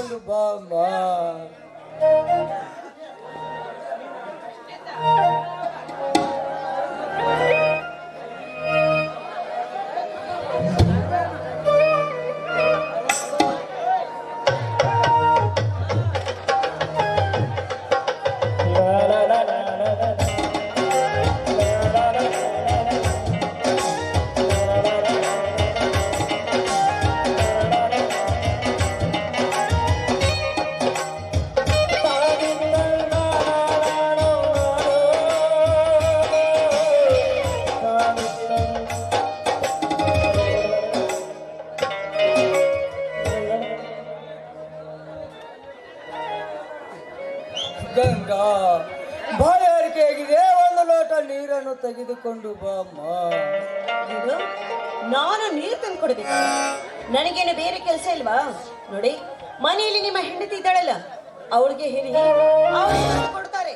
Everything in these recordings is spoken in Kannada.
ತೆಗೆದುಕೊಂಡು ಕೊಡ್ಬೇಕು ನನಗೇನು ಬೇರೆ ಕೆಲಸ ಇಲ್ವಾ? ನೋಡಿ, ಮನೆಯಲ್ಲಿ ನಿಮ್ಮ ಹೆಂಡತಿ ಇದ್ದಾಳಲ್ಲ, ಅವಳಿಗೆ ಹೇಳಿ ಕೊಡ್ತಾರೆ.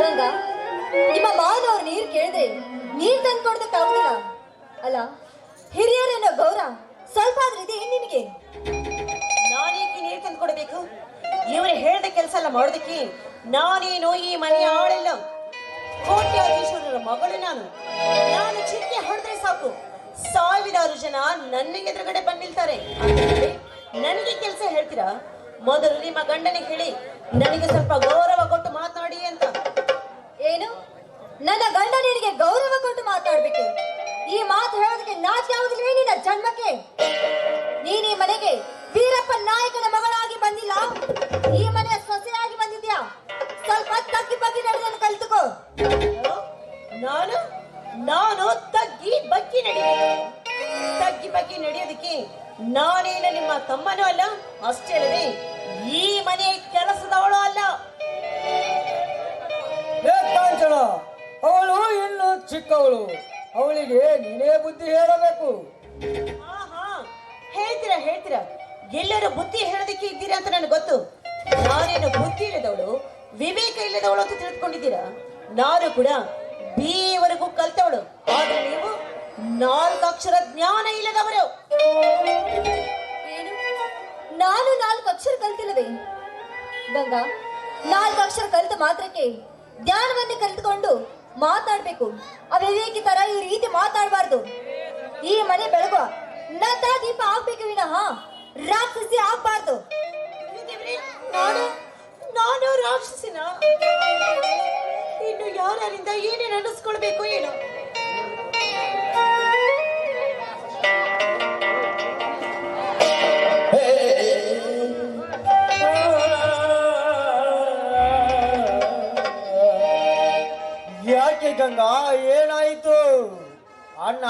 ನಿಮ್ಮ ನಿಮ್ಮ ಅವ್ರ ನೀರ್ ಕೇಳಿದ್ರೆ ನೀರ್ ತಂದು ಕೊಡ್ದಕ್ಕಾಗುದಿಲ್ಲ ಅಲ್ಲ ಹಿರಿಯರನ್ನೋ ಗೌರ, ಸ್ವಲ್ಪ ಆದ್ರೆ ಇದೆ ನಿನಗೆ? ನಾನೇಕೆ ನೀರು ತಂದು ಕೊಡಬೇಕು ಇವರು ಹೇಳ್ದ ಕೆಲಸ ಎಲ್ಲ ಮಾಡೋದಕ್ಕೆ ನಾನೇನು ಈ ಮನೆಯ ಆಳಿಲ್ಲ. ಕೋಟ್ಯಾಧೀಶ್ವರರ ಮಗಳು ನಾನು. ನಾನು ಚಿಕ್ಕೆ ಹೊಡೆದ್ರೆ ಸಾಕು. ಸಾವಿರಾರು ಜನ ನನ್ನ ಎದುರುಗಡೆ ಬಂದಿರ್ತಾರೆ. ನನಗೆ ಕೆಲಸ ಹೇಳ್ತೀರಾ? ಮೊದಲು ನಿಮ್ಮ ಗಂಡನಿಗೆ ಹೇಳಿ. ನನಗೆ ಸ್ವಲ್ಪ ಗೌರವ ಕೊಟ್ಟು ಮಾತನಾಡಿ ಅಂತ. ಏನು? ನನ್ನ ಗಂಡ ನಿನಗೆ ಗೌರವ ಕೊಟ್ಟು ಮಾತಾಡ್ಬೇಕು ಈ ಮಾತು ಹೇಳೋದಕ್ಕೆ ನಾಚಿಕೆ ಆಗುದಿಲ್ವೇ ನಿನ್ನ ಜನ್ಮಕ್ಕೆ? ನೀನ್ ಮನೆಗೆ ವೀರಪ್ಪ ನಾಯಕನ ಮಗಳಾಗಿ ಬಂದಿಲ್ಲ. ಈ ಮನೆಯ ಸೊಸೆಯಾಗಿ ಅಕ್ಷರ ಕಲ್ತಿಲ್ಲವೇ? ಗಂಗಾ, ನಾಲ್ಕು ಅಕ್ಷರ ಕಲಿತ ಮಾತ್ರಕ್ಕೆ ಜ್ಞಾನವನ್ನೇ ಕಲಿತುಕೊಂಡು ಮಾತಾಡ್ಬೇಕು. ಅವಿವೇಕಿ ತರ ಈ ರೀತಿ ಮಾತಾಡಬಾರ್ದು. ಈ ಮನೆ ಬೆಳಗುವ ನಂತರ ದೀಪ ಆಗ್ಬೇಕು ವಿನಃ. ರಾಕ್ಷಸಿ ಆಗ್ಬಾರ್ದು. ನಾನು ನಾನು ರಾಕ್ಷಸಿನ. ಇನ್ನು ಯಾರಿಂದ ಏನೇನು ಅನ್ನಿಸ್ಕೊಳ್ಬೇಕು ಏನು. ಗಂಗಾ ಏನಾಯಿತು? ಅಣ್ಣ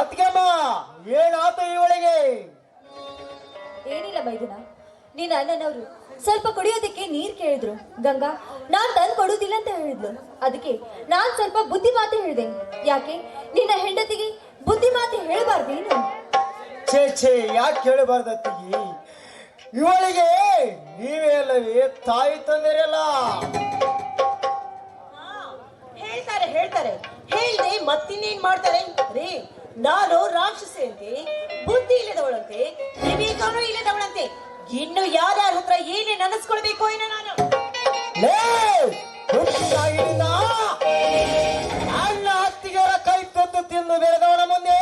ಅತ್ಗೆಮ್ಮ ಏನಾಯ್ತು ಇವಳಿಗೆ ಏನಿಲ್ಲ ಬೈದಿನ ನಿನ್ನ ಅಣ್ಣನವರು ಸ್ವಲ್ಪ ಕುಡಿಯೋದಕ್ಕೆ ನೀರ್ ಕೇಳಿದ್ರು. ಗಂಗಾ ನಾನ್ ತಂದು ಕೊಡುದಿಲ್ಲ ಅಂತ ಹೇಳಿದ್ಲು. ಅದಕ್ಕೆ ನಾನ್ ಸ್ವಲ್ಪ ಬುದ್ಧಿ ಮಾತು ಹೇಳಿದೆ. ಯಾಕೆ? ನಿನ್ನ ಹೆಂಡತಿಗೆ ಬುದ್ಧಿ ಮಾತು ಹೇಳಬಾರ್ದೇನು? ಛೇ ಛೇ ಯಾಕೆ ಕೇಳಬಾರ್ದತ್ತಿಗೆ ಇವಳಿಗೆ ನೀವೇ ಅಲ್ಲವೇ ತಾಯಿ ತಂದಿರಲ್ಲ ಹೇಳ್ತಾರೆ ಹೇಳ್ತಾರೆ. ಹೇಳ್ದೆ ಮತ್ತಿನ್ನೇನ್ ಮಾಡ್ತಾರೆ? ರೀ, ನಾನು ರಾಕ್ಷಸಿ ಅಂತೆ ಬುದ್ಧಿ ಇಲ್ಲದವಳಂತೆ, ವಿವೇಕನೂ ಇಲ್ಲದವಳಂತೆ, ಇನ್ನು ಯಾರ್ಯಾರ ಹತ್ರ ಏನೇ ನನಸ್ಕೊಳ್ಬೇಕು ಏನೋ ನಾನು. ಅಣ್ಣ ಅತ್ತಿಗೆರ ಕೈ ತಂದು ತಿಂದು ಬೆಳೆದವಳ ಮುಂದೆ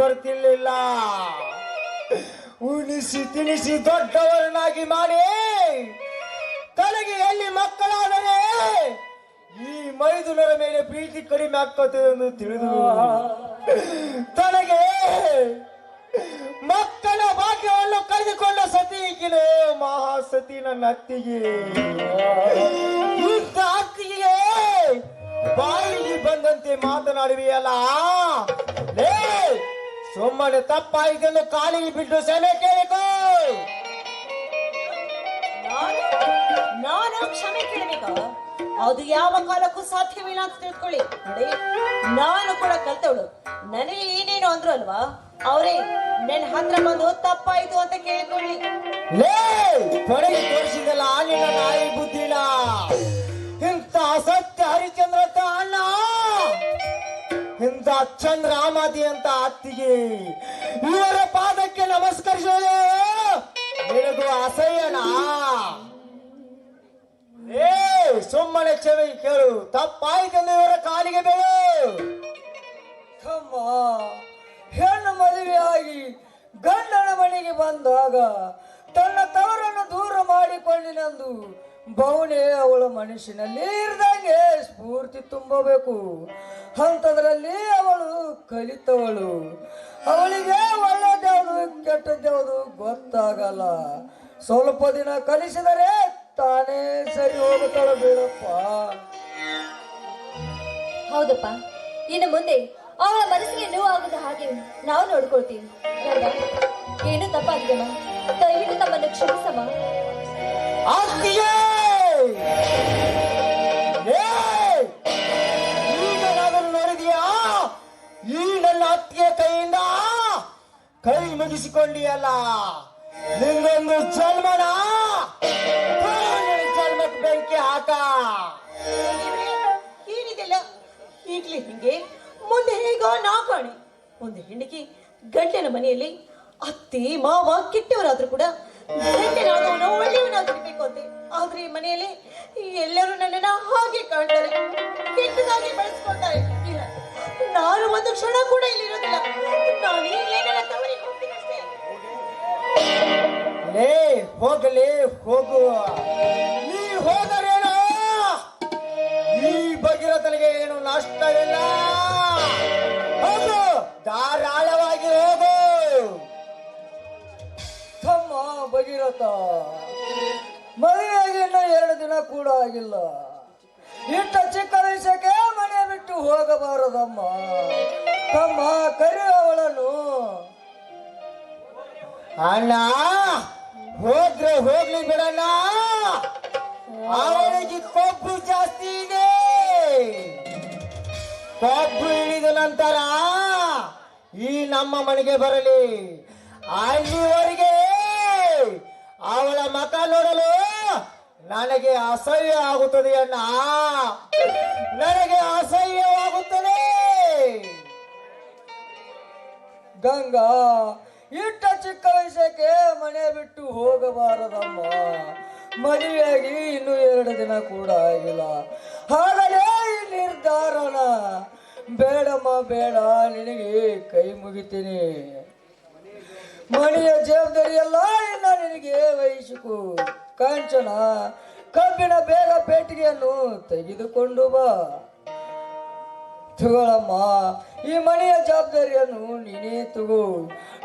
ಬರ್ತಿರ್ಲಿಲ್ಲ. ಉಣಿಸಿ ತಿನಿಸಿ ದೊಡ್ಡವರನ್ನಾಗಿ ಮಾಡಿ ತಲೆಗೆ ಎಲ್ಲಿ ಮಕ್ಕಳಾದರೆ ಈ ಮೈದುನರ ಮೇಲೆ ಪ್ರೀತಿ ಕಡಿಮೆ ಆಗ್ತದೆ ಎಂದು ತಿಳಿದು ತನಗೆ ಮಕ್ಕಳ ಭಾಗ್ಯವನ್ನು ಕಳೆದುಕೊಂಡ ಸತಿ ಈಗಿನ ಮಹಾಸತಿ ನನ್ನ ಅತ್ತಿಗೆ. ಅತ್ತಿಗೆ ಬಾಯಿಗೆ ಬಂದಂತೆ ಮಾತನಾಡುವೆಯಲ್ಲ. ಸುಮ್ಮನೆ ತಪ್ಪಾಯಿತೆಂದು ಕಾಲಿಗೆ ಬಿಟ್ಟು ಸೇನೆ ಕೇಳಿಕೋ. ನಾನು ಕ್ಷಮೆ ಕೇಳಬೇಕ. ಅದು ಯಾವ ಕಾಲಕ್ಕೂ ಸಾಧ್ಯವಿಲ್ಲ ಅಂತ ತಿಳ್ಕೊಳ್ಳಿ. ನೋಡಿ ನಾನು ಕೂಡ ಕಲ್ತವಳು. ನನಗೆ ಏನೇನು ಅಂದ್ರು ಅಲ್ವಾ? ಅವರೇ ನನ್ನ ಹತ್ರ ಬಂದು ತಪ್ಪಾಯ್ತು ಅಂತ ಕೇಳಿಕೊಳ್ಳಿ. ಲೇ ತೊಡಗಿ ತೋರಿಸಿದಲ್ಲ ನಿನ್ನ ನಾಯಿ ಬುದ್ಧಿಲ್ಲ ಇಂಥ ಸತ್ಯ ಹರಿಚಂದ್ರ ತಾ ಅಣ್ಣ. ಇಂಥ ಚಂದ್ರಾಮಾದಿ ಅಂತ ಅತ್ತಿಗೆ ಇವರ ಪಾದಕ್ಕೆ ನಮಸ್ಕರಿಸೋದು ನಿನಗೂ ಅಸಹ್ಯನ ಏ, ಸುಮ್ಮನೆ ಚೆವಿ ಕೇಳು. ತಪ್ಪಾಯ್ತೆಂದು ಇವರ ಕಾಲಿಗೆ ಬೇಳು. ತಮ್ಮ ಹೆಣ್ಣು ಮದುವೆಯಾಗಿ ಗಂಡನ ಮನೆಗೆ ಬಂದಾಗ ತನ್ನ ತವರನ್ನು ದೂರ ಮಾಡಿಕೊಂಡಿನೆಂದು ಬೌನೆ ಅವಳ ಮನಸ್ಸಿನಲ್ಲಿ ಇರ್ದಂಗೆ ಸ್ಫೂರ್ತಿ ತುಂಬಬೇಕು. ಅಂಥದ್ರಲ್ಲಿ ಅವಳು ಕಲಿತವಳು. ಅವಳಿಗೆ ಒಳ್ಳೆದ್ಯಾವುದು ಕೆಟ್ಟದ್ಯಾವುದು ಗೊತ್ತಾಗಲ್ಲ. ಸ್ವಲ್ಪ ದಿನ ಕಲಿಸಿದರೆ ತಾನೇ ಸರಿ ಹೋಗುತ್ತಾಳೆ ಬೇಡಪ್ಪ ಹೌದಪ್ಪ. ಇನ್ನು ಮುಂದೆ ಅವಳ ಮನಸ್ಸಿಗೆ ನೋವಾಗದ ಹಾಗೆ ನಾವು ನೋಡ್ಕೊಳ್ತೀವಿ. ಏನು ತಪ್ಪಾಗಿದೆ ದಯವಿಟ್ಟು ತಮ್ಮನ್ನು ಕ್ಷಮಿಸಮ್ಮ. ಈ ನನ್ನ ಅತ್ತಿಗೆ ಕೈಯಿಂದ ಕೈ ಮುಗಿಸಿಕೊಂಡಿಯಲ್ಲ. ನಿನ್ನೊಂದು ಜನ್ಮನ? ಜನ್ಮಕ್ಕೆ ಬೆಂಕಿ ಹಾಕ. ಏನಿದೆಲ್ಲ? ಈಗ್ಲೇ ಹಿಂಗೆ ಮುಂದೆ ಹೇಗೋ ನಾ ಕಾಣಿ ಒಂದು ಹೆಣ್ಣಿಗೆ ಗಂಡನ ಮನೆಯಲ್ಲಿ ಅತ್ತೆ, ಮಾವ, ಕೆಟ್ಟವರಾದ್ರೂ ಕೂಡ ಗಂಡನಾದವನು ಒಳ್ಳೆಯವನಾಗಿರ್ಬೇಕು ಅಂತೆ. ಆದ್ರೆ ಮನೆಯಲ್ಲಿ ಎಲ್ಲರೂ ನನ್ನನ್ನ ಹಾಗೆ ಕಾಣ್ತಾರೆ. ಕೆಟ್ಟದಾಗಿ ಬೆಳೆಸ್ಕೊಳ್ತಾರೆ. ಇಲ್ಲ, ನಾನು ಒಂದು ಕ್ಷಣ ಕೂಡ ಇಲ್ಲಿ ಇರೋದಿಲ್ಲ ನಾನು ತವರಿಗೆ ಹೋಗಲೇ ಹೋಗು ನೀ ಹೋದರೇನೋ? ಈ ಭಗೀರಥನಿಗೆ ಏನು ನಷ್ಟವಿಲ್ಲ ಹೋಗು, ಧಾರಾಳವಾಗಿ ಹೋಗು. ತಮ್ಮ ಮದುವೆಯಾಗಿ ಇನ್ನೂ ಎರಡು ದಿನ ಕೂಡ ಆಗಿಲ್ಲ. ಇಟ್ಟ ಚಿಕ್ಕ ವಯಸ್ಸಕ್ಕೆ ಮನೆ ಬಿಟ್ಟು ಹೋಗಬಾರದಮ್ಮ. ತಮ್ಮ ಕರಿ ಅವಳನ್ನು ಅಣ್ಣ, ಹೋದ್ರೆ ಹೋಗ್ಲಿ ಬಿಡಣ್ಣ. ಅವಳಿಗೆ ಕೊಬ್ಬು ಜಾಸ್ತಿ ಇದೆ. ಕೊಬ್ಬು ಇಳಿದ ನಂತರ ಈ ನಮ್ಮ ಮನೆಗೆ ಬರಲಿ. ಅಲ್ಲಿವರೆಗೆ ಅವಳ ಮಕ ನೋಡಲು ನನಗೆ ಅಸಹ್ಯ ಆಗುತ್ತದೆ ಅಣ್ಣ ನನಗೆ ಅಸಹ್ಯವಾಗುತ್ತದೆ. ಗಂಗಾ ಇಟ್ಟ ಚಿಕ್ಕ ವಯಸ್ಸಕ್ಕೆ ಮನೆ ಬಿಟ್ಟು ಹೋಗಬಾರದಮ್ಮ. ಮದುವೆಯಾಗಿ ಇನ್ನು ಎರಡು ದಿನ ಕೂಡ ಆಗಿಲ್ಲ. ಹಾಗಲೇ ಈ ಬೇಡಮ್ಮ, ಬೇಡ, ನಿನಗೆ ಕೈ ಮುಗಿತೀನಿ. ಮನೆಯ ಜವಾಬ್ದಾರಿ ಎಲ್ಲ ಇನ್ನ ನಿನಗೆ ವಹಿಸಿಕು. ಕಾಂಚನ ಕಬ್ಬಿಣ ಬೇಗ ಪೇಟಿಗೆಯನ್ನು ತೆಗೆದುಕೊಂಡು ಬಾ. ತಗೊಳಮ್ಮ ಈ ಮನೆಯ ಜವಾಬ್ದಾರಿಯನ್ನು ನೀನೇ ತಗೋ.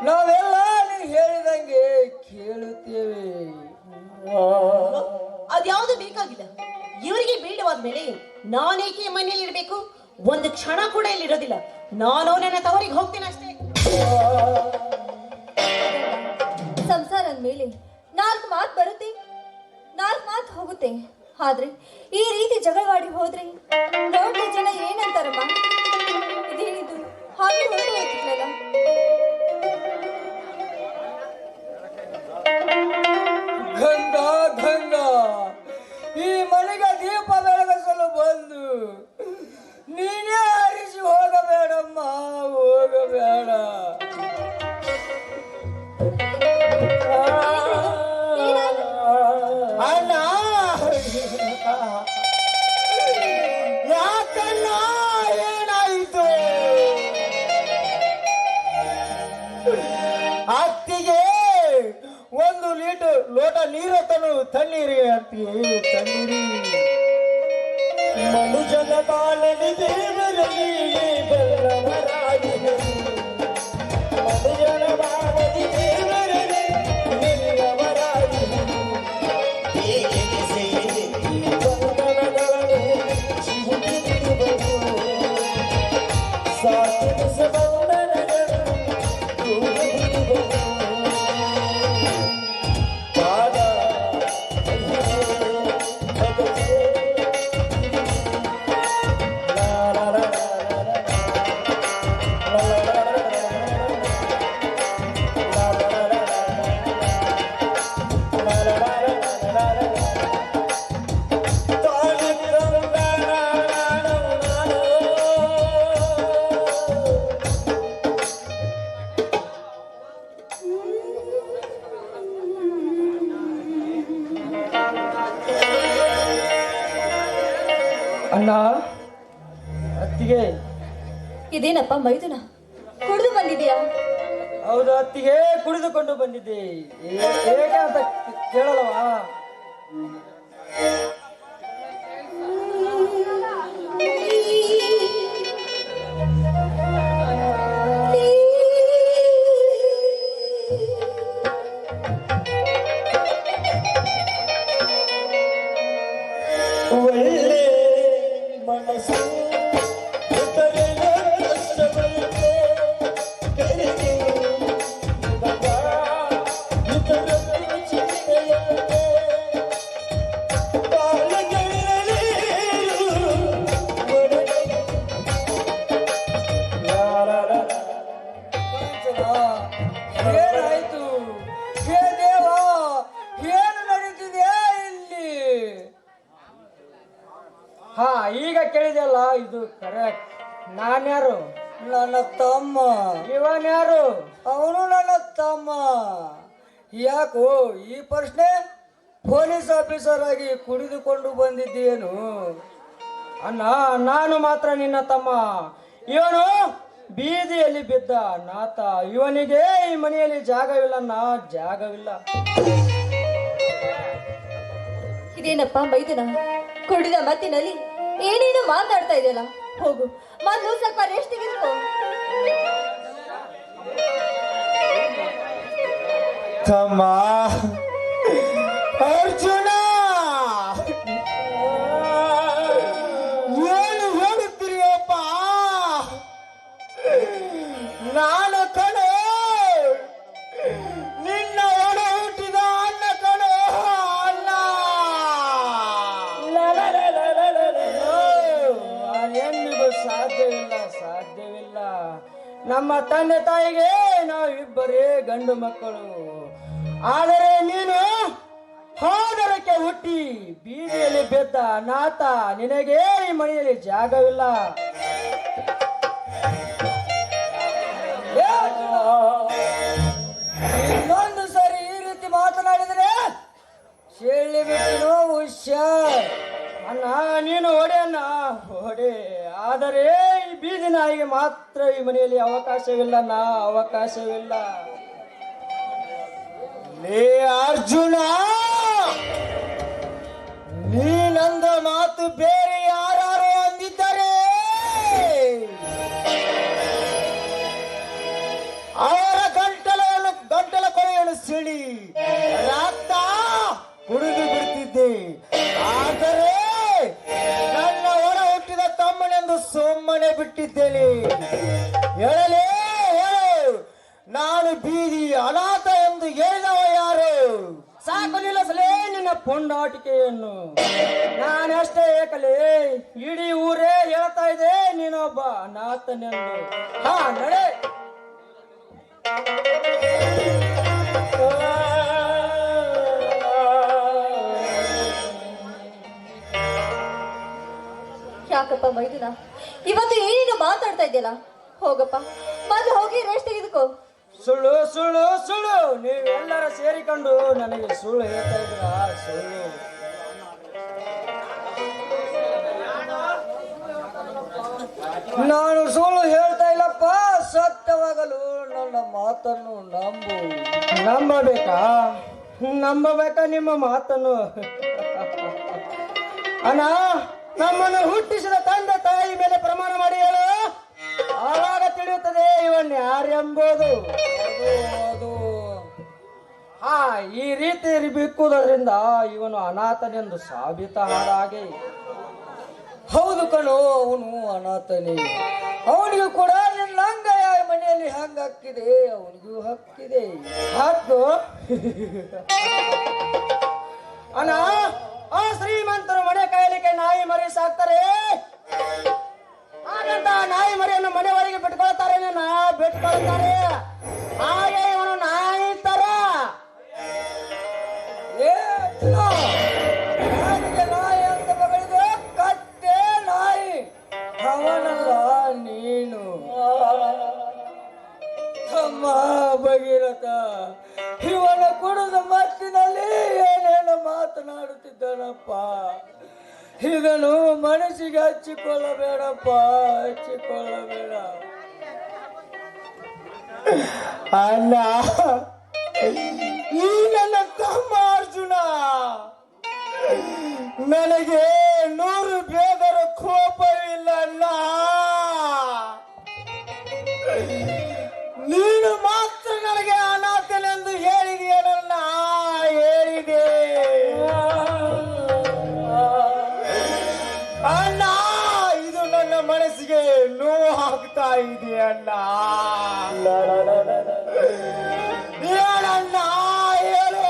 ನಾವೆಲ್ಲ ನೀನು ಹೇಳಿದಂಗೆ ಕೇಳುತ್ತೇವೆ. ಅದ್ಯಾವುದು ಬೇಕಾಗಿಲ್ಲ. ಇವರಿಗೆ ಬೇಡವಾದ ಮೇಲೆ ನಾನೇಕೆ ಮನೆಯಲ್ಲಿ ಇರಬೇಕು ಒಂದು ಕ್ಷಣ ಕೂಡ ಇಲ್ಲಿ ಇರೋದಿಲ್ಲ ನಾನು ನನ್ನ ತವರಿಗೆ ಹೋಗ್ತೀನಿ ಅಷ್ಟೇ. ಅಂದ್ಮೇಲೆ ನಾಲ್ಕು ಮಾತು ಬರುತ್ತೆ, ನಾಲ್ಕು ಮಾತು ಹೋಗುತ್ತೆ. ಆದ್ರೆ ಈ ರೀತಿ ಜಗಳವಾಡಿ ಹೋದ್ರೆ ದೊಡ್ಡ ಜನ ಏನಂತಾರಮ್ಮ ಮನುಜನ ಬಾಳಲಿ ದೇವರಲ್ಲಿ ಬಲ್ಲವರಾಗಿರು ಇದೇನಪ್ಪ ಮೈದುನ ಯಾಕೋ ಈ ಪ್ರಶ್ನೆ ಪೊಲೀಸ್ ಆಫೀಸರ್ ಆಗಿ ಕುಡಿದುಕೊಂಡು ಬಂದಿದ್ದೇನು? ಅಣ್ಣ, ನಾನು ಮಾತ್ರ ನಿನ್ನ ತಮ್ಮ. ಇವನು ಬೀದಿಯಲ್ಲಿ ಬಿದ್ದ ನಾತ. ಇವನಿಗೆ ಈ ಮನೆಯಲ್ಲಿ ಜಾಗವಿಲ್ಲಣ್ಣ, ಜಾಗವಿಲ್ಲ. ಇದೇನಪ್ಪ ಬೈದನ ಕುಡಿದ ಮತ್ತಿನಲ್ಲಿ ಏನೇನು ಮಾತಾಡ್ತಾ ಇದೆಯಲ್ಲ? ಹೋಗು, ಮೊದಲು ಸ್ವಲ್ಪ ರೆಸ್ಟ್ ತೆಗೆದುಕೋ ತಮ್ಮ ಅರ್ಜುನ! ಏನು ಹೇಳುತ್ತಿರಿಯಪ್ಪ ನಾನು ಕಣೆ, ನಿನ್ನ ಒಡ ಹುಟ್ಟಿದ ಅನ್ನ ಕಣೆ ಅನ್ನ ಎಂದಿಗೂ ಸಾಧ್ಯವಿಲ್ಲ ಸಾಧ್ಯವಿಲ್ಲ. ನಮ್ಮ ತಂದೆ ತಾಯಿಗೆ ನಾವಿಬ್ಬರೇ ಗಂಡು ಮಕ್ಕಳು. ಆದರೆ ನೀನು ಹೋದರಕ್ಕೆ ಹುಟ್ಟಿ ಬೀದಿಯಲ್ಲಿ ಬೆದ್ದ ನಾತ ನಿನಗೆ ಈ ಮನೆಯಲ್ಲಿ ಜಾಗವಿಲ್ಲ. ಇನ್ನೊಂದು ಸರಿ ಈ ರೀತಿ ಮಾತನಾಡಿದರೆ ಚೇಳಿ ಬಿಟ್ಟು ಹುಷಾರ್ ಅಣ್ಣ, ನೀನು ಹೊಡೆ ಅಣ್ಣ, ಹೊಡೆ. ಆದರೆ ಈ ಬೀದಿ ನಾಯಿಗೆ ಮಾತ್ರ ಈ ಮನೆಯಲ್ಲಿ ಅವಕಾಶವಿಲ್ಲ ನಾ ಅವಕಾಶವಿಲ್ಲ. ಲೇ ಅರ್ಜುನ! ನೀನಂದ ಮಾತು ಬೇರೆ ಯಾರು ಅಂದಿದ್ದಾರೆ? ಅವರ ಗಂಟಲು ಗಂಟಲ ಕೊನೆಯನ್ನು ಸಿಳಿ ರಕ್ತ ಕುಡಿದು ಬಿಡ್ತಿದ್ದೆ. ಆದರೆ ನನ್ನ ಹೊರ ಹುಟ್ಟಿದ ತಮ್ಮನೆಂದು ಸುಮ್ಮನೆ ಬಿಟ್ಟಿದ್ದೇನೆ. ಹೇಳಲೇ ಹೇಳು ನಾನು ಬೀದಿ ಅನಾಥ ಎಂದು ಹೇಳಿದವ ಯಾರು? ಸಾಕು ನಿಲ್ಲಿಸಲೇ ನಿನ್ನ ಪುಂಡಾಟಿಕೆಯನ್ನು. ನಾನಷ್ಟೇ ಏಕಲೇ, ಇಡೀ ಊರೇ ಹೇಳ್ತಾ ಇದೆ ನೀನೊಬ್ಬ ಅನಾಥನೆಂದು. ಹಾ, ನಡೆ. ಯಾಕಪ್ಪ ಮೈದುನ? ಇವತ್ತು ಏನೇನು ಮಾತಾಡ್ತಾ ಇದೆಯಲ್ಲ ಹೋಗಪ್ಪ, ಮೊದಲು ಹೋಗಿ ರೆಸ್ಟ್ ತೆಗೆದುಕೋ. ಸುಳ್ಳು ಸುಳ್ಳು ಸುಳ್ಳು. ನೀವೆಲ್ಲರ ಸೇರಿಕೊಂಡು ನನಗೆ ಸುಳ್ಳು ಹೇಳ್ತಾ ಇದ್ರ ಸುಳ್ಳು. ನಾನು ಸುಳ್ಳು ಹೇಳ್ತಾ ಇಲ್ಲಪ್ಪ. ಸತ್ಯವಾಗಲು ನನ್ನ ಮಾತನ್ನು ನಂಬು. ನಂಬಬೇಕಾ? ನಂಬಬೇಕಾ ನಿಮ್ಮ ಮಾತನ್ನು? ಅಣ್ಣ, ನಮ್ಮನ್ನು ಹುಟ್ಟಿಸಿದ ತಂದೆ ತಾಯಿ ಮೇಲೆ ಪ್ರಮಾಣ ಮಾಡಿ ಹೇಳು. ತಿಳಿಯುತ್ತದೆ ಇವನ್ ಯಾರೆಂಬುದು ಅದು ಹಾ ಈ ರೀತಿ ಬಿಕ್ಕುವುದರಿಂದ ಇವನು ಅನಾಥನೆಂದು ಸಾಬೀತ ಹಾಗೆ ಹೌದು ಕಣೋ ಅವನು ಅನಾಥನೇ. ಅವನಿಗೂ ಕೂಡ ನಿನ್ನಂಗ ಮನೆಯಲ್ಲಿ ಹಂಗ ಹಕ್ಕಿದೆ ಅವನಿಗೂ ಹಕ್ಕಿದೆ. ಹಕ್ಕು ಅಣ್ಣ ಆ ಶ್ರೀಮಂತರು ಮನೆ ಕಾಯಲಿಕ್ಕೆ ನಾಯಿ ಮರಿ ಸಾಕ್ತಾರೆ? ಹಾಗಂತ ನಾಯಿ ಮರಿಯನ್ನು ಮನೆಯವರೆಗೆ ಬಿಟ್ಕೊಳ್ತಾರೆ ಬಿಟ್ಕೊಳ್ತಾರೆ. ಹಾಗೆ ಇವನು ನಾಯಿ ಮನಸ್ಸಿಗೆ ಹಚ್ಚಿಕೊಳ್ಳಬೇಡಪ್ಪ ಹಚ್ಚಿಕೊಳ್ಳಬೇಡ. ಅಣ್ಣ ಈ ನನ್ನ ತಮ್ಮ ಅರ್ಜುನ ನನಗೆ ನೂರು ಬೇದರ ಹಾಕ್ತಾ ಇದೆ ಅಣ್ಣ ಹೇಳಣ್ಣ, ಹೇಳು.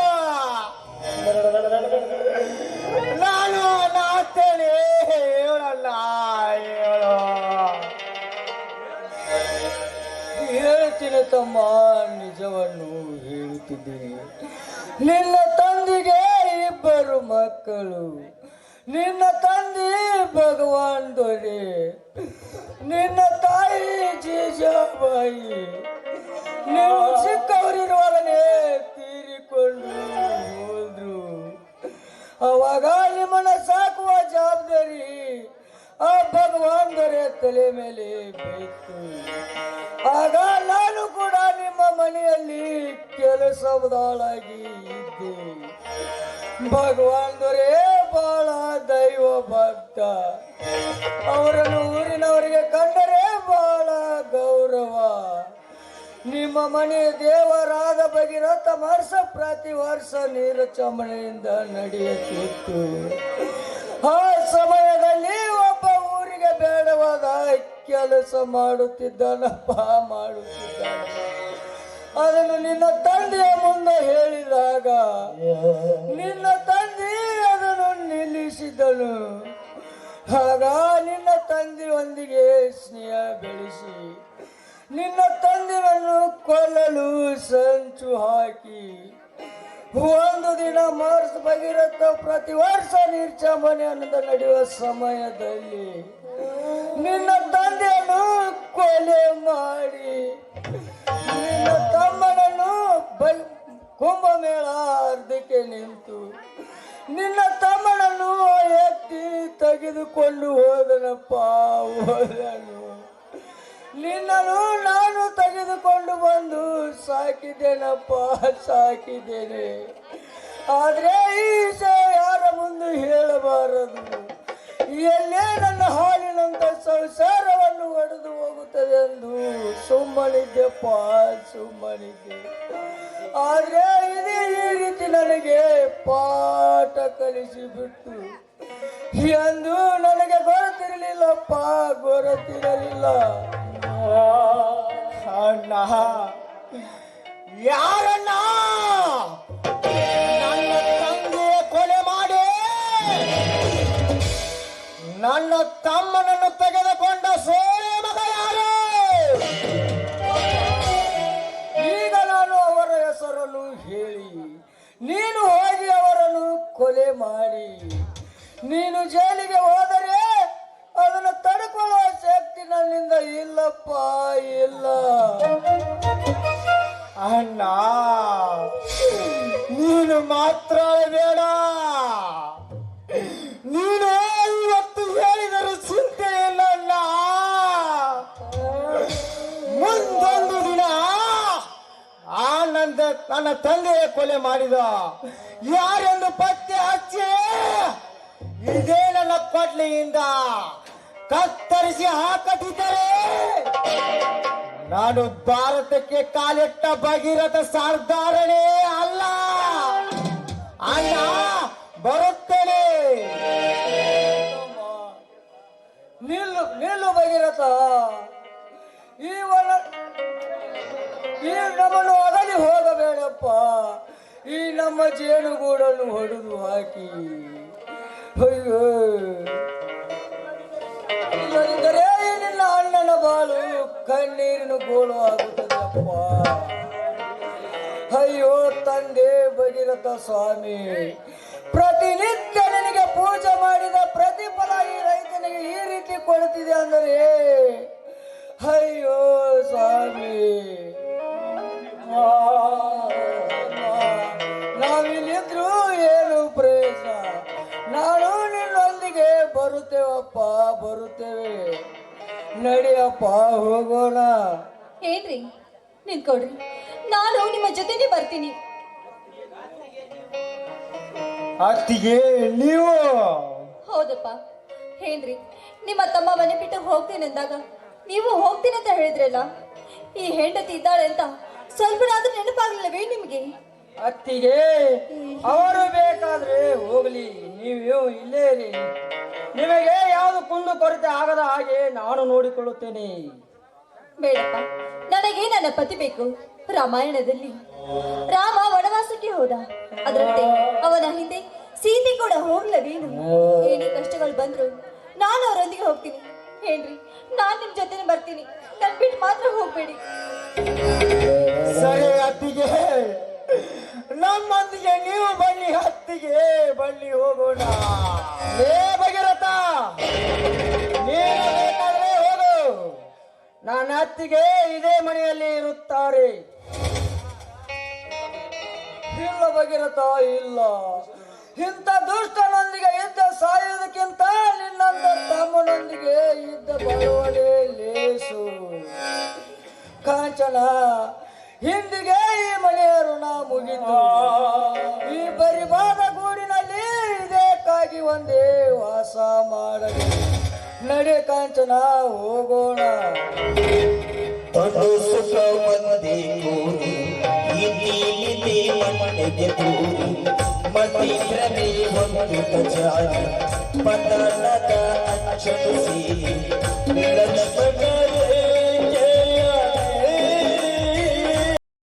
ನಾನು ನಾತೇನೆ ಹೇಳಣ್ಣ, ಹೇಳು. ಹೇಳ್ತೀನಿ ತಮ್ಮ, ನಿಜವನ್ನು ಹೇಳುತ್ತಿದ್ದೀನಿ ನಿನ್ನ ತಂದಿಗೆ ಇಬ್ಬರು ಮಕ್ಕಳು. ನಿನ್ನ ತಂದೆ ಭಗವಾನ್ ದೊರೆ. ನಿನ್ನ ತಾಯಿ ಜೀಜಾಬಾಯಿ, ನೀವು ಚಿಕ್ಕವರಿರುವಾಗಲೇ ತೀರಿಕೊಂಡು ಹೋದ್ರು. ಅವಾಗ ನಿಮ್ಮನ್ನ ಸಾಕುವ ಜವಾಬ್ದಾರಿ ಆ ಭಗವಾನ್ ದೊರೆ ತಲೆ ಮೇಲೆ ಬಿತ್ತು. ಆಗ ನಾನು ಕೂಡ ನಿಮ್ಮ ಮನೆಯಲ್ಲಿ ಕೆಲಸದಾಳಾಗಿ ಇದ್ದೆ. ಭಗವಾನ್ ದೊರೆ ಬಹಳ ದೈವ ಭಕ್ತ. ಅವರನ್ನು ಊರಿನವರಿಗೆ ಕಂಡರೆ ಬಾಳ ಗೌರವ. ನಿಮ್ಮ ಮನೆ ದೇವರಾದ ಭಗೀರಥ ವರ್ಷ ಪ್ರತಿ ವರ್ಷ ನೀರ ಚಮಣೆಯಿಂದ ನಡೆಯುತ್ತಿತ್ತು. ಆ ಸಮಯದಲ್ಲಿ ಒಬ್ಬ ಊರಿಗೆ ಬೇಡವಾದ ಕೆಲಸ ಮಾಡುತ್ತಿದ್ದಾನಪ್ಪ ಮಾಡುತ್ತಿದ್ದ ಅದನ್ನು ನಿನ್ನ ತಂದೆಯ ಮುಂದೆ ಹೇಳಿದಾಗ, ನಿನ್ನ ತಂದೆ ನಿಲ್ಲಿಸಿದನು ಆಗ ನಿನ್ನ ತಂದೆಯೊಂದಿಗೆ ಸ್ನೇಹ ಬೆಳೆಸಿ, ನಿನ್ನ ತಂದೆಯನ್ನು ಕೊಲ್ಲಲು ಸಂಚು ಹಾಕಿ. ಒಂದು ದಿನ ಮಾರ್ಚ್ ಭಗೀರಥ ಪ್ರತಿ ವರ್ಷ ನಿರ್ಚಮನೆ ಅನ್ನದ ನಡೆಯುವ ಸಮಯದಲ್ಲಿ ನಿನ್ನ ತಂದೆಯನ್ನು ಕೊಲೆ ಮಾಡಿ, ನಿನ್ನ ತಮ್ಮನನ್ನು ಕುಂಭಮೇಳ ಅರ್ಧಕ್ಕೆ ನಿಂತು. ನಿನ್ನ ತಮ್ಮನನ್ನು ಎತ್ತಿ ತೆಗೆದುಕೊಂಡು ಹೋದನಪ್ಪ, ಹೋದನು. ನಿನ್ನನ್ನು ನಾನು ತೆಗೆದುಕೊಂಡು ಬಂದು ಸಾಕಿದ್ದೇನಪ್ಪ, ಸಾಕಿದ್ದೇನೆ. ಆದ್ರೆ ಈ ಯಾರ ಮುಂದೆ ಹೇಳಬಾರದು? ಎಲ್ಲೇ ನನ್ನ ಹಾಲಿನಂತ ಸಂಸಾರವನ್ನು ಒಡೆದು ಹೋಗುತ್ತದೆ ಎಂದು ಸುಮ್ಮನಿದ್ದೆಪ್ಪ ಸುಮ್ಮನಿದ್ದೆ. ಆದ್ರೆ ಇದೇ ಈ ರೀತಿ ನನಗೆ ಪಾಠ ಕಲಿಸಿಬಿಟ್ಟು ಎಂದು ನನಗೆ ಗೊತ್ತಿರಲಿಲ್ಲಪ್ಪ ಗೊತ್ತಿರಲಿಲ್ಲ ಅಣ್ಣ, ಯಾರಣ್ಣ? ನನ್ನ ತಂದೆ ಕೊಲೆ ಮಾಡಿ. ನನ್ನ ತಮ್ಮನನ್ನು ತೆಗೆದುಕೊಂಡ ಸೋಳೆ ನೀನು ಜೈಲಿಗೆ ಹೋದರೆ ಅದನ್ನು ತಡ್ಕೊಳ್ಳುವ ಶಕ್ತಿ ನನ್ನಿಂದ ಇಲ್ಲಪ್ಪ, ಇಲ್ಲ. ಅಣ್ಣ, ನೀನು ಮಾತ್ರ ಬೇಡ. ನೀನು ಇವತ್ತು ಹೇಳಿದರು ಚಿಂತೆ ಇಲ್ಲ, ಅಣ್ಣ. ಮುಂದೊಂದು ದಿನ ಆ ನನ್ನ ನನ್ನ ತಂದೆಯ ಕೊಲೆ ಮಾಡಿದ. ಯಾರೆಂದು ಪತ್ತೆ ಹಚ್ಚಿ? ಇದೇ ನನ್ನ ಕೊಡ್ಲಿಯಿಂದ ಕತ್ತರಿಸಿ ಹಾಕಟ್ಟಿದ್ದರೆ ನಾನು ಭಾರತಕ್ಕೆ ಕಾಲಿಟ್ಟ ಭಗೀರಥ ಸರ್ದಾರನೇ ಅಲ್ಲ. ಅಣ್ಣ, ಬರುತ್ತೇನೆ. ನಿಲ್ಲು ನಿಲ್ಲು ಭಗೀರಥ. ಈ ಒಳ ಈ ನಮ್ಮನ್ನು ಅಗಲಿ ಹೋಗಬೇಡಪ್ಪ. ಈ ನಮ್ಮ ಜೇನುಗೂಡನ್ನು ಹೊಡೆದು ಹಾಕಿ. ಈ ನಿನ್ನ ಅಣ್ಣನ ಬಾಳು, ಕಣ್ಣೀರಿನ ಗೋಳು ಆಗುತ್ತದೆ ಅಪ್ಪ ಅಯ್ಯೋ ತಂದೆ ಭಗೀರಥ ಸ್ವಾಮಿ, ಪ್ರತಿನಿತ್ಯ ನಿನಗೆ ಪೂಜೆ ಮಾಡಿದ ನಡಿಯಪ್ಪ ಹೋಗೋಣ ಏನ್ರಿ? ನಿಂತ್ಕೊಡ್ರಿ ನಾನು ನಿಮ್ಮ ಜೊತೆನೆ ಬರ್ತೀನಿ. ಅತ್ತಿಗೆ ನೀವು? ಹೌದಪ್ಪ. ಏನ್ರಿ? ನಿಮ್ಮ ತಮ್ಮ ಮನೆ ಬಿಟ್ಟು ಹೋಗ್ತೀನಿ ಅಂದಾಗ ನೀವು ಹೋಗ್ತೀನಿ ಅಂತ ಹೇಳಿದ್ರಲ್ಲ? ಈ ಹೆಂಡತಿ ಇದ್ದಾಳೆ ಅಂತ ಸ್ವಲ್ಪನಾದ್ರೂ ನೆನಪಾಗ್ಲಿಲ್ಲವೇ ನಿಮ್ಗೆ? ಅತ್ತಿಗೆ ಅವರು ಬೇಕಾದ್ರೆ ಹೋಗ್ಲಿ. ನೀವು ಇಲ್ಲೇ ಇರಿ ನಿಮಗೆ ಯಾವುದು ಕೊರತೆ ಆಗದ ಹಾಗೆ ನಾನು ನೋಡಿಕೊಳ್ಳುತ್ತೇನೆ. ಬೇಡಪ್ಪ ನನಗೆ ನನ್ನ ಪತಿ ಬೇಕು. ರಾಮಾಯಣದಲ್ಲಿ ರಾಮ ವನವಾಸಕ್ಕೆ ಹೋದ. ಅದರಂತೆ ಅವನ ಹಿಂದೆ ಸೀತೆ ಕೂಡ ಹೋಗ್ಲವೇನು? ಏನೇ ಕಷ್ಟಗಳು ಬಂದ್ರು ನಾನು ಅವರೊಂದಿಗೆ ಹೋಗ್ತೀನಿ. ಹೇಳ್ರಿ ನಾನ್ ನಿಮ್ ಜೊತೆನೆ ಬರ್ತೀನಿ. ನನ್ ಬಿಟ್ಟು ಮಾತ್ರ ಹೋಗ್ಬೇಡಿ. ಸರಿ ಅತ್ತಿಗೆ. ನಮ್ಮೊಂದಿಗೆ ನೀವು ಬನ್ನಿ ಹತ್ತಿಗೆ, ಬನ್ನಿ ಹೋಗೋಣ. ಲೇ ಭಗೀರಥ! ನೀನು ಹೋಗು. ನನ್ನ ಹತ್ತಿಗೆ ಇದೇ ಮನೆಯಲ್ಲಿ ಇರುತ್ತಾರೆ. ಇಲ್ಲ ಭಗೀರಥ, ಇಲ್ಲ. ಇಂಥ ದುಷ್ಟನೊಂದಿಗೆ ಇದ್ದ ಸಾಯುವುದಕ್ಕಿಂತ ನಿನ್ನಂತ ತಮ್ಮನೊಂದಿಗೆ ಇದ್ದ ಬರುವುದೇ ಲೇಸು. ಕಾಂಚನ ಹಿಂದಿಗೆ ಈ ಮನೆಯ ಋಣ ಮುಗಿತು ಈ ಪರಿವಾದ ಗೂಡಿನಲ್ಲಿ ಇದಕ್ಕಾಗಿ ಒಂದೇ ವಾಸ ಮಾಡಲಿ. ನಡೆ ಕಾಂಚನ, ಹೋಗೋಣ. ಸುಖ ಮಂದಿ ಇಲ್ಲಿ ಪತನದ